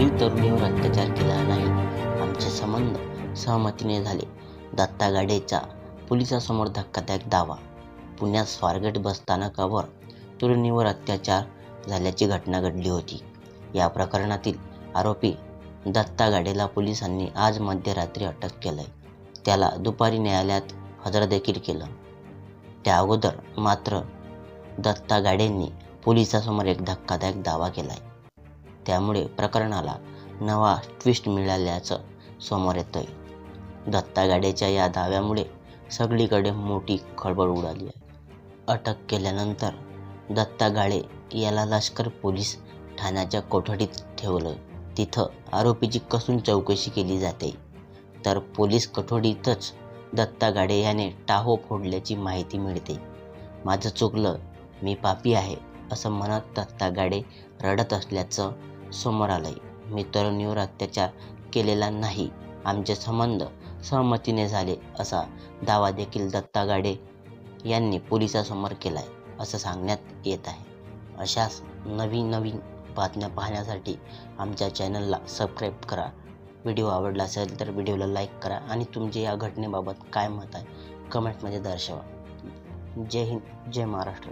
कोणत्याही तरुणीवर अत्याचार केला नाही. आमचे संबंध सहमतीने झाले. दत्ता गाडेचा पोलिसासमोर धक्कादायक दावा. पुण्यात स्वारगेट बसस्थानकावर तरुणीवर अत्याचार झाल्याची घटना घडली होती. या प्रकरणातील आरोपी दत्ता गाडेला पोलिसांनी आज मध्यरात्री अटक केलंय. त्याला दुपारी न्यायालयात हजर देखील केलं. त्या अगोदर मात्र दत्ता गाडेंनी पोलिसासमोर एक धक्कादायक दावा केला आहे त्यामुळे प्रकरणाला नवा ट्विस्ट मिळाल्याचं समोर येतंय. दत्ता गाडेच्या या दाव्यामुळे सगळीकडे मोठी खळबळ उडाली आहे. अटक केल्यानंतर दत्ता गाडे याला लष्कर पोलीस ठाण्याच्या कोठडीत ठेवलं तिथं आरोपीची कसून चौकशी केली जाते. तर पोलीस कठोडीतच दत्ता गाडे याने टाहो फोडल्याची माहिती मिळते. माझं चुकलं मी पापी आहे असं म्हणत दत्ता गाडे रडत असल्याचं समोर आलंय. मी तरुणीवर अत्याचार केलेला नाही. आमचे संबंध सहमतीने झाले असा दावा देखील दत्ता गाडे यांनी पोलिसासमोर केलाय असं सांगण्यात येत आहे. अशाच नवीन नवीन बातम्या पाहण्यासाठी आमच्या चॅनलला सबस्क्राईब करा. व्हिडिओ आवडला असेल तर व्हिडिओला लाईक करा आणि तुमचे या घटनेबाबत काय मत आहे कमेंटमध्ये दर्शवा. जय हिंद जय महाराष्ट्र.